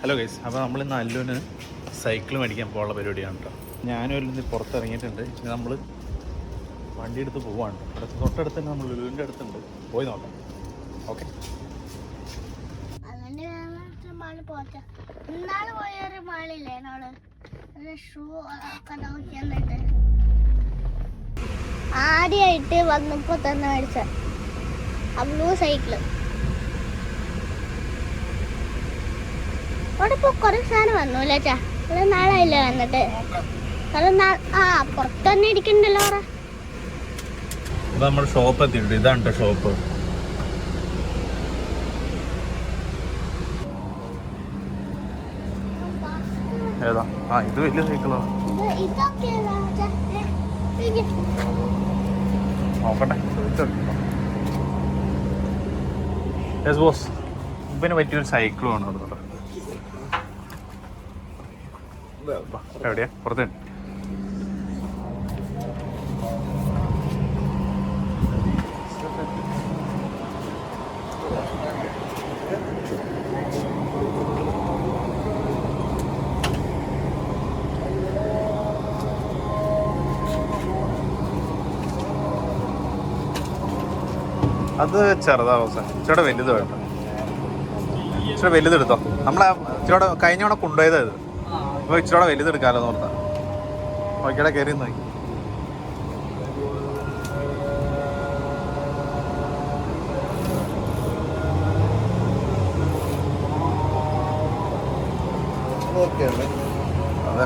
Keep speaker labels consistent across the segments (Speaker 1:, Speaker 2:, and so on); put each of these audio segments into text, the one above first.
Speaker 1: Hello guys അപ്പോൾ നമ്മൾ ഇന്ന് അല്ലുവിന് സൈക്കിൾ മേടിക്കാൻ പോകാനുള്ള പരിപാടിയാണ് കേട്ടോ. ഞാനും അല്ലുന്ന് പുറത്തിറങ്ങിയിട്ടുണ്ട്. ഇനി നമ്മൾ വണ്ടി എടുത്ത് പോവാണ്. അടുത്ത് തൊട്ടടുത്ത് തന്നെ നമ്മൾ ലുലുവിന്റെ അടുത്തുണ്ട്. പോയി നോക്കാം. ഓക്കെ
Speaker 2: ആദ്യമായിട്ട് വന്നപ്പോ തന്നെ മേടിച്ച അബ്ലൂ ബ്ലൂ സൈക്കിൾ അവിടെ ഇപ്പൊ കൊറേ സാധനം വന്നു അല്ലേ ചാ കുറെ നാളായില്ല വന്നിട്ട്. ആ പുറത്ത് തന്നെ ഇരിക്കണ്ടല്ലോ അവിടെ
Speaker 1: അപ്പോൾ ഷോപ്പ് എത്തിയിട്ടുണ്ട്. ഇതാണ് ഷോപ്പ് ഏതാ? ആ ഇത് വലിയ സൈക്കിളാണ് നോക്കട്ടെ. ബോസ് ഇപ്പിന് പറ്റിയൊരു സൈക്കിളും ആണ് അവിടെ എവിടെയാ? പുറത്ത്. അത് ചെറുതാ സാർ ഇച്ചിരി വലുത് വേണ്ട. ഇച്ചിരി വലുതെടുത്തോ നമ്മളെ ഇച്ചിരി കഴിഞ്ഞോടെ കൊണ്ടുപോയത് ഇത്. അപ്പോൾ ഇച്ചിരി വലുത് എടുക്കാമല്ലോ എന്ന് ഓർത്താ. നോക്കിയുടെ കയറി നോക്കി.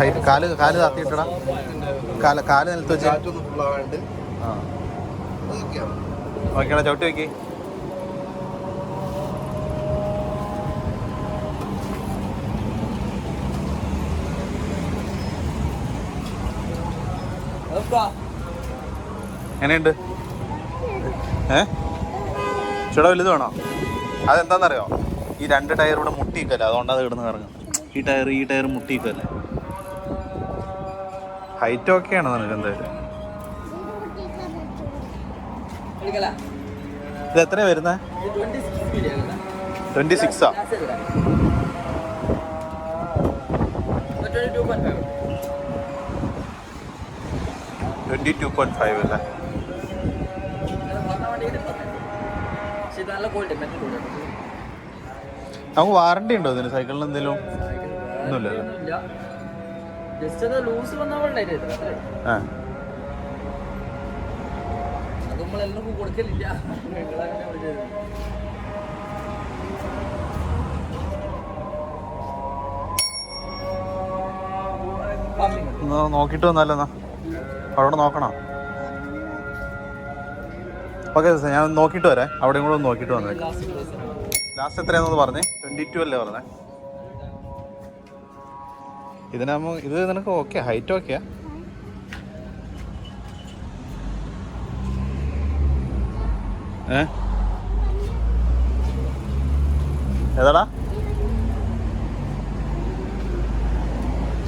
Speaker 1: ഹൈറ്റ് കാൽ കാൽ താത്തിയിട്ടടാ. കാൽ കാൽ നിലത്ത് വെച്ച്. ചവിട്ടി വെക്കി എങ്ങനെയുണ്ട്? ഏ? ചേട്ടാ വലുത് വേണോ? അതെന്താണെന്നറിയോ ഈ രണ്ട് ടയർ ഇവിടെ മുട്ടിക്കല്ലേ അതുകൊണ്ടാണ് അത് കിടന്ന് കറങ്ങും ഈ ടയർ ഈ ടയർ മുട്ടിക്കല്ലേ ഹൈറ്റ് ഒക്കെയാണ് നിനക്ക് എന്തായാലും? ഇത് എത്രയാ വരുന്നത് ട്വന്റി സിക്സാ ട്വന്റി ടു പോയിന്റ് ഫൈവ് അല്ലേ? നമുക്ക് വാറണ്ടി ഉണ്ടോ ഇതിന്? സൈക്കിളിന് എന്തെങ്കിലും? ഒന്നുമില്ലല്ലോ? നോക്കിയിട്ട് വന്നാലോ എന്നാ? അവിടെ നോക്കണോ. ഓക്കെ ഞാൻ നോക്കിയിട്ട് വരാം. അവിടെയും കൂടെ ഒന്ന് നോക്കിയിട്ട്
Speaker 3: close
Speaker 1: ലാസ്റ്റ് എത്രയാണെന്ന് പറഞ്ഞേ? ട്വന്റി ടു അല്ലേ പറഞ്ഞേ? ഇതിനാകുമ്പോൾ ഇത് നിനക്ക് ഓക്കെ ഹൈറ്റ് ഓക്കെയാ ഏ? ഏതാടാ?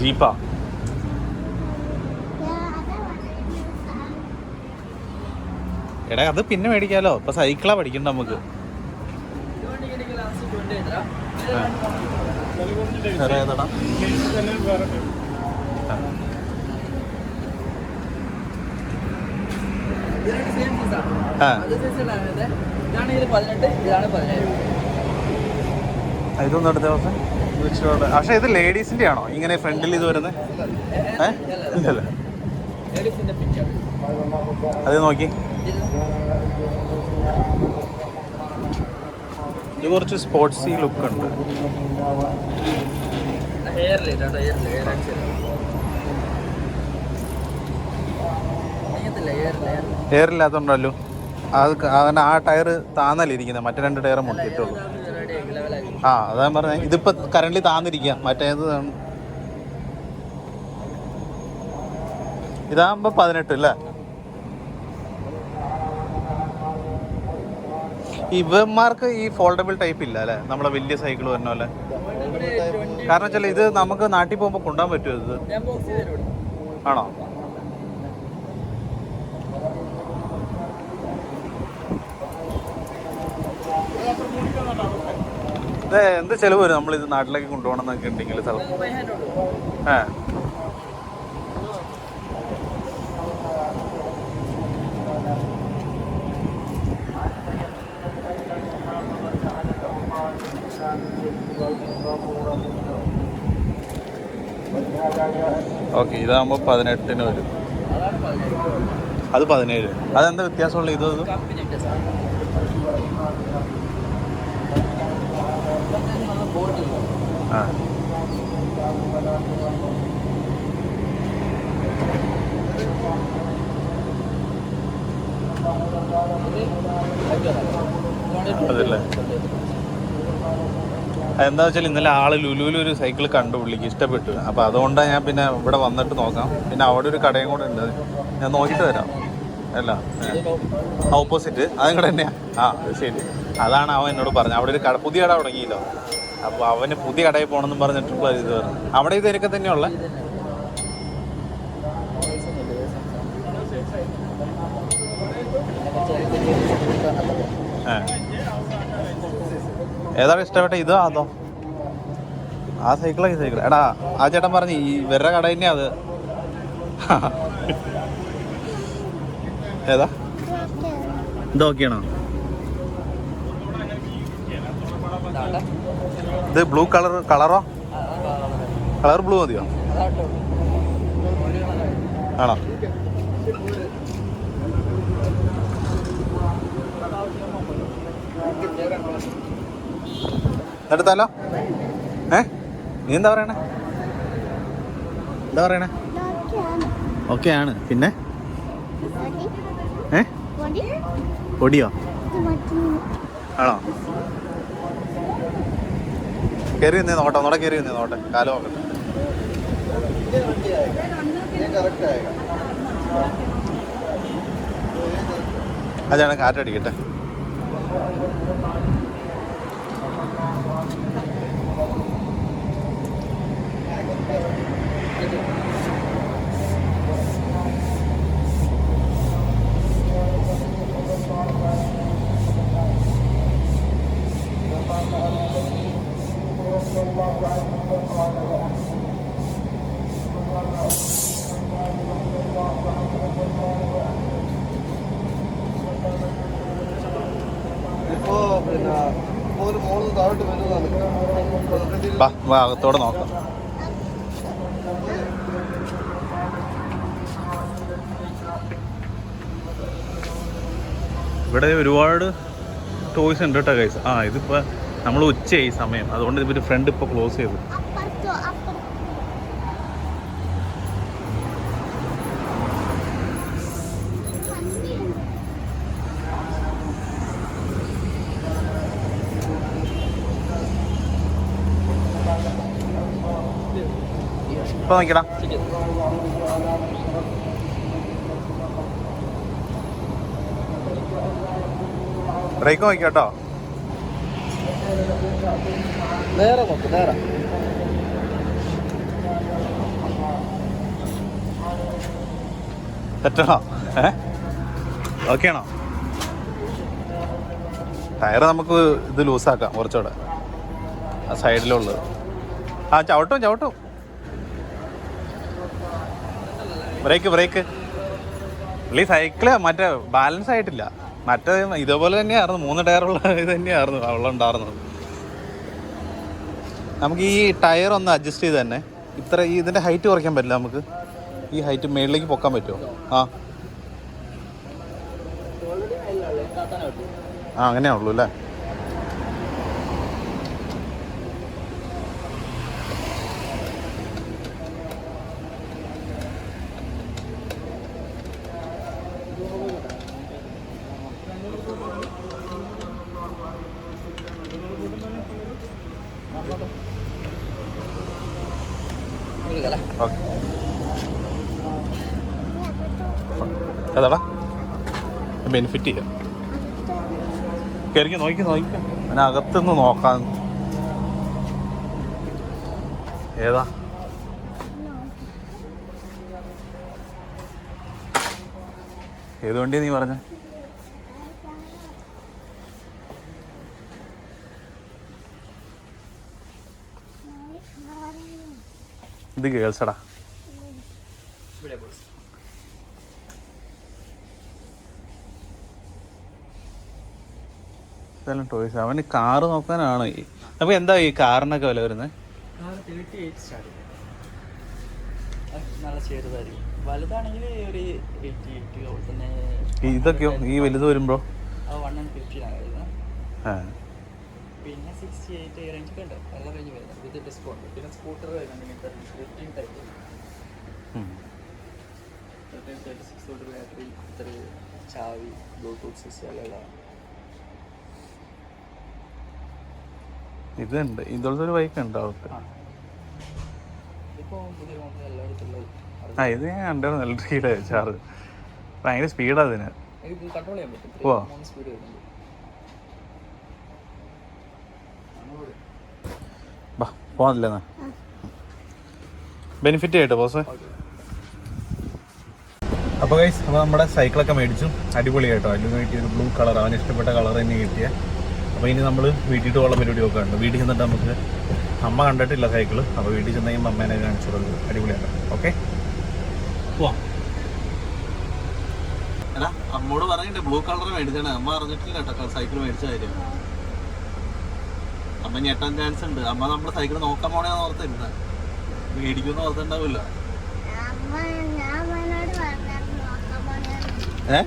Speaker 1: ജീപ്പാ. എടാ അത് പിന്നെ മേടിക്കാലോ. ഇപ്പൊ സൈക്കിളാ പഠിക്കണ്ട നമുക്ക്.
Speaker 3: ഇത് വണ്ടിക്ക് എനിക്ക് last 20 ആയിട്ടാ.
Speaker 1: വേറെ ഏതാടാ ഇതൊന്നും അടുത്ത ദിവസം പക്ഷെ ഇത് ലേഡീസിന്റെ ആണോ? ഇങ്ങനെ ഫ്രണ്ടിൽ ഇത് വരുന്നത്? ഇല്ലല്ലേ. അത് നോക്കി. ഇത് കുറച്ച് സ്പോർട്സി ലുക്ക് ഉണ്ട്. എയർ അത് അങ്ങനെ ആ ടയർ താന്നല്ലിരിക്കുന്നത് മറ്റേ രണ്ട് ടയർ
Speaker 3: മുട്ടിട്ടുള്ളൂ
Speaker 1: ആ അതാ പറഞ്ഞ. ഇതിപ്പോ കറന്റ് താന്നിരിക്കുക മറ്റേത്. ഇതാകുമ്പോ പതിനെട്ട് അല്ലേ? ഇവന്മാർക്ക് ഈ ഫോൾഡബിൾ ടൈപ്പ് ഇല്ല അല്ലേ? നമ്മളെ വലിയ സൈക്കിൾ വരുന്ന പോലെ. കാരണം വെച്ചാൽ ഇത് നമുക്ക് നാട്ടിൽ പോകുമ്പോൾ കൊണ്ടുപോകാൻ പറ്റുമോ ഇത്? ആണോ? അതെ എന്ത് ചെലവ് വരും നമ്മൾ ഇത് നാട്ടിലേക്ക് കൊണ്ടുപോകണം എന്നൊക്കെ ഉണ്ടെങ്കിൽ സ്ഥലം
Speaker 3: ബൈ
Speaker 1: ഓക്കെ ഇതാകുമ്പോൾ പതിനെട്ടിന് വരും. അത് പതിനേഴ്. അതെന്താ വ്യത്യാസമുള്ള ഇത്? ആ. അതല്ലേ? എന്താ വെച്ചാൽ ഇന്നലെ ആൾ ലുലുവിൽ ഒരു സൈക്കിൾ കണ്ടു പുള്ളിക്ക് ഇഷ്ടപ്പെട്ടു. അപ്പോൾ അതുകൊണ്ടാണ് ഞാൻ പിന്നെ ഇവിടെ വന്നിട്ട് നോക്കാം. പിന്നെ അവിടെ ഒരു കടയും കൂടെ ഉണ്ട്. ഞാൻ നോക്കിയിട്ട് വരാം. അല്ല ഓപ്പോസിറ്റ് അതും കൂടെ തന്നെയാ. ആ ശരി. അതാണ് അവൻ എന്നോട് പറഞ്ഞത്. അവിടെ ഒരു കട പുതിയ കട തുടങ്ങിയല്ലോ. അപ്പോൾ അവന് പുതിയ കടയിൽ പോകണമെന്ന് പറഞ്ഞിട്ടുള്ള ഇത് പറഞ്ഞു. അവിടെ ഇത് ഇതൊക്കെ തന്നെയുള്ള ഏ ഏതാണ് ഇഷ്ടപ്പെട്ട ഇതോ അതോ? ആ സൈക്കിളാ ഈ സൈക്കിൾ എടാ ആ ചേട്ടൻ പറഞ്ഞു ഈ വേറെ കട തന്നെയാ അത്. ഏതാ? ഇതൊക്കെയാണോ? ഇത് ബ്ലൂ കളർ കളറോ? കളർ ബ്ലൂ മതിയോ? ആണോ? എടുത്താലോ? ഏ? നീ എന്താ പറയണേ? എന്താ പറയണേ? ഓക്കെ ആണ് പിന്നെ? ഏ?
Speaker 2: പൊടി
Speaker 1: പൊടിയോ? ആണോ? കയറി നിന്നേ നോട്ടെ നോടെ കയറി നിന്നേ നോട്ടെ കാലം അതാണ് കാറ്റടിക്കട്ടെ.
Speaker 4: ഇപ്പോ
Speaker 1: വാ അകത്തോടെ നോക്കാം. ഇവിടെ ഒരുപാട് ടോയ്സ് ഉണ്ട് കേട്ടോ കൈസ് ആ ഇതിപ്പോ നമ്മൾ ഉച്ചയായി സമയം. അതുകൊണ്ട് ഇവർ ഫ്രണ്ട് ഇപ്പൊ ക്ലോസ് ചെയ്തു. ഇപ്പൊ നോക്കിടാ. ബ്രേക്ക് നോക്കിയോട്ടോ
Speaker 4: നേരെ നോക്ക് നേരെ.
Speaker 1: തെറ്റണോ? ഏ? ഓക്കെ ആണോ ടയർ നമുക്ക് ഇത് ലൂസാക്കാം കുറച്ചുകൂടെ. ആ സൈഡിലുള്ളത് ആ ചവിട്ടും ചവിട്ടും. ബ്രേക്ക് ബ്രേക്ക് പുള്ളി സൈക്കിൾ മറ്റേ ബാലൻസ് ആയിട്ടില്ല. മറ്റേ ഇതേപോലെ തന്നെയായിരുന്നു. മൂന്ന് ടയറുള്ള ഇത് തന്നെയായിരുന്നു. അവളെ ഉണ്ടായിരുന്നത്. നമുക്ക് ഈ ടയർ ഒന്ന് അഡ്ജസ്റ്റ് ചെയ്ത് തന്നെ. ഇത്ര ഈ ഇതിന്റെ ഹൈറ്റ് കുറയ്ക്കാൻ പറ്റില്ല നമുക്ക്. ഈ ഹൈറ്റ് മേളിലേക്ക് പൊക്കാൻ പറ്റുമോ? ആ. ആ അങ്ങനെയാണുള്ളൂ അല്ലേ ഓക്കെ ഏതാടാ ബെനിഫിറ്റ് ചെയ്യാം. കയറിക്ക് നോക്കി നോക്കി അതിനകത്തുനിന്ന് നോക്കാൻ. ഏതാ? ഏത് വണ്ടിയാ നീ പറഞ്ഞ? ഇത് ഗേൾസടാ.
Speaker 3: ഇവിടെ
Speaker 1: ഇതെല്ലാം ടോയ്സ്. അവന് കാറ് നോക്കാനാണ്. അപ്പോൾ അപ്പൊ എന്താ ഈ കാറിനൊക്കെ വില വരുന്നത് ഇതൊക്കെയോ ഈ വലുത് വരുമ്പോ?
Speaker 3: പിന്നെ സിക്സ്റ്റി എയ്റ്റ് റേഞ്ച് ഒക്കെ ഉണ്ട്. നല്ല റേഞ്ച് വരുന്നത് വിത്ത് ഡിസ്കൗണ്ട് പിന്നെ സ്കൂട്ടർ വരുന്നുണ്ട്. ഫിഫ്റ്റീൻ ടൈപ്പ്
Speaker 1: ഉം.
Speaker 3: തേർട്ടി തേർട്ടി സിക്സ് തൊട്ട് ബാറ്ററി ഇത്ര ചാവി ബ്ലൂടൂത്ത് സിസ്റ്റം എല്ലാം
Speaker 1: ഇതുണ്ട്. ഇതുപോലത്തെ ഒരു ബൈക്ക് ഉണ്ട് അവർക്ക്
Speaker 3: ആ.
Speaker 1: ഇത് ഞാൻ കണ്ടായിരുന്നു ഇലക്ട്രിക്കിയുടെ ചാർജ് ഭയങ്കര സ്പീഡാ അതിന്
Speaker 3: ഓ
Speaker 1: ബാ പോകാനില്ലേ ബെനിഫിറ്റ് ആയിട്ട് ബോസ് അപ്പോൾ ഗൈസ് അപ്പോൾ നമ്മുടെ സൈക്കിളൊക്കെ മേടിച്ചു. അടിപൊളിയായിട്ടോ. അല്ലെങ്കിൽ കിട്ടിയ ഒരു ബ്ലൂ കളർ അവന് ഇഷ്ടപ്പെട്ട കളർ തന്നെ കിട്ടിയ. അപ്പോൾ ഇനി നമ്മൾ വീട്ടിൽ പോകാനുള്ള പരിപാടിയൊക്കെ ഉണ്ട് വീട്ടിൽ ചെന്നിട്ട് നമുക്ക് അമ്മ കണ്ടിട്ടില്ല സൈക്കിൾ അപ്പോൾ വീട്ടിൽ ചെന്ന് കഴിയുമ്പോൾ അമ്മേനെ കാണിച്ചു കൊടുക്കും. അടിപൊളിയാണ്. ഓക്കെ പോവാം. അല്ല അമ്മോട് പറഞ്ഞിട്ട് ബ്ലൂ കളർ മേടിച്ചാണ്. അമ്മ അറിഞ്ഞിട്ടില്ല കേട്ടോ സൈക്കിൾ മേടിച്ച കാര്യം. അമ്മ ഞെട്ടാൻ ചാൻസ് ഉണ്ട്. അമ്മ നമ്മുടെ സൈക്കിൾ നോക്കാൻ പോണെന്ന് ഓർത്തിരുന്ന. മേടിക്കുന്ന ഓർത്തുണ്ടാവില്ല ഏ?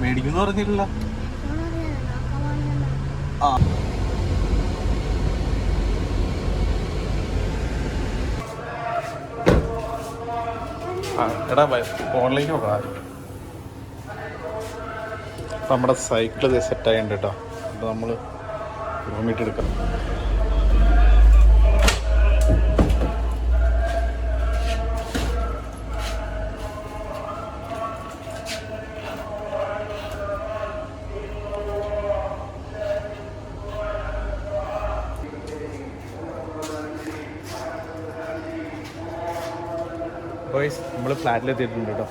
Speaker 1: മേടിക്കുന്ന
Speaker 2: പോണെയായിരുന്നു
Speaker 1: ആ. എടാ ഫോണിലേക്ക് നമ്മുടെ സൈക്കിൾ സെറ്റ് ആയിട്ടുണ്ട് കേട്ടോ അപ്പോൾ നമ്മൾ റൂമിട്ട് എടുക്കാം ഫ്ലാറ്റിലെത്തിയിട്ടുണ്ട് കേട്ടോ.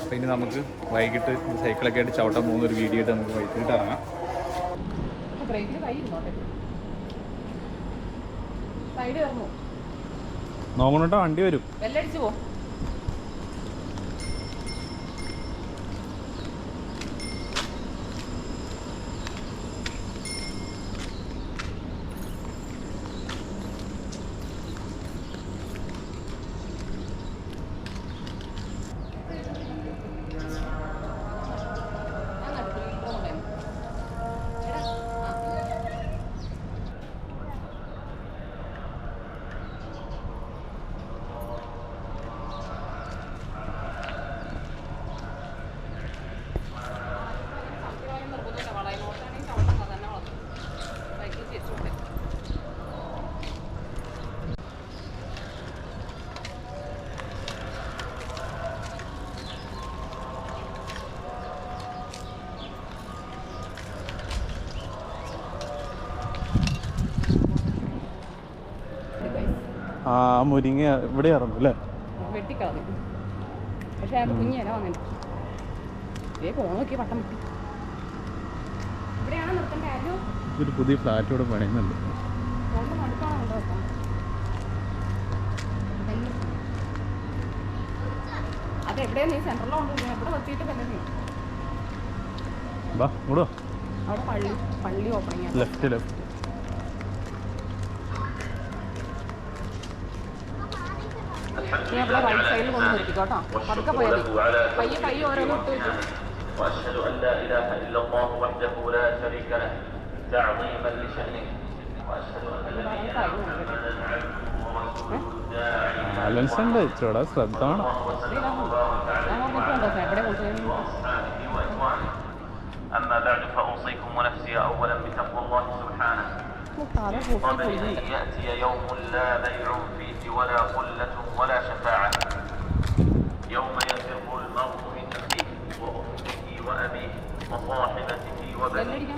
Speaker 1: അപ്പോൾ ഇനി നമുക്ക് വൈകിട്ട് സൈക്കിളൊക്കെ ആയിട്ട് ചവിട്ടാൻ പോകുന്ന ഒരു വീഡിയോ ആയിട്ട് നമുക്ക് വൈകിട്ട് ഇറങ്ങാം. നോക്കണോട്ടോ വണ്ടി വരും
Speaker 5: ഞാൻ നട്ടു ഇത്ര കൊണ്ടുവന്നു. എടാ, ആ. സംശയമായും നിർബന്ധമില്ല. വളയം നോക്കുകയാണെങ്കിൽ ചവിട്ടണ്ട, തന്നെ വളർത്തും. സൈക്കിൾ തിരിച്ചു വിട്ടേ. ഇത് guys.
Speaker 1: ആ മുരിങ്ങ ഇവിടെ ഇറങ്ങും അല്ലേ?
Speaker 5: വെട്ടിക്കളഞ്ഞു. പക്ഷെ അത് കുഞ്ഞേനെ വന്നിട്ട് ലെഫ്റ്റ് പോ നോക്കി പട്ടം വെട്ടി ഇവിടെയാണ് നിർത്തേണ്ട കാര്യം
Speaker 1: ഇതൊരു പുതിയ ഫ്ലാറ്റ് ഇവിടെ പണിയുന്നുണ്ട്
Speaker 5: കൊണ്ട് മടുക്കാണോ കൊണ്ട് വെക്കാം അത് എവിടെയാണ് നീ സെൻട്രലിൽ കൊണ്ടുവരുന്നത് എവിടെ നിർത്തിയിട്ട് പിന്നെ നീ
Speaker 1: വാ ഇങ്ങോട്ട് വാ
Speaker 5: അവിടെ പള്ളി പള്ളി ഓപ്പണിംഗ് ആണ്
Speaker 1: ലെഫ്റ്റ് ലെഫ്റ്റ്
Speaker 5: നീ അവിടെ റൈറ്റ് സൈഡിൽ കൊണ്ട് നിർത്തിക്കോ കേട്ടോ പതുക്കെ പോയാൽ പയ്യെ പയ്യെ ഓരോന്ന് ഇട്ട് വെച്ചു
Speaker 6: واشهد ان لا اله الا الله وحده لا شريك له تعظيما لشانه واشهد ان نبينا محمدا عبده ورسوله الداعي
Speaker 1: ബാലൻസ് ഇച്ചിരൂടെ ശ്രദ്ധ വേണം
Speaker 6: أما بعد فأوصيكم ونفسي أولا بتقوى الله سبحانه قبل أن يأتي يوم لا بيع فيه ولا قلة ولا شفاعة. يوم يفر المرء من أخيه وأمه وأبيه وصاحبته وبنيه.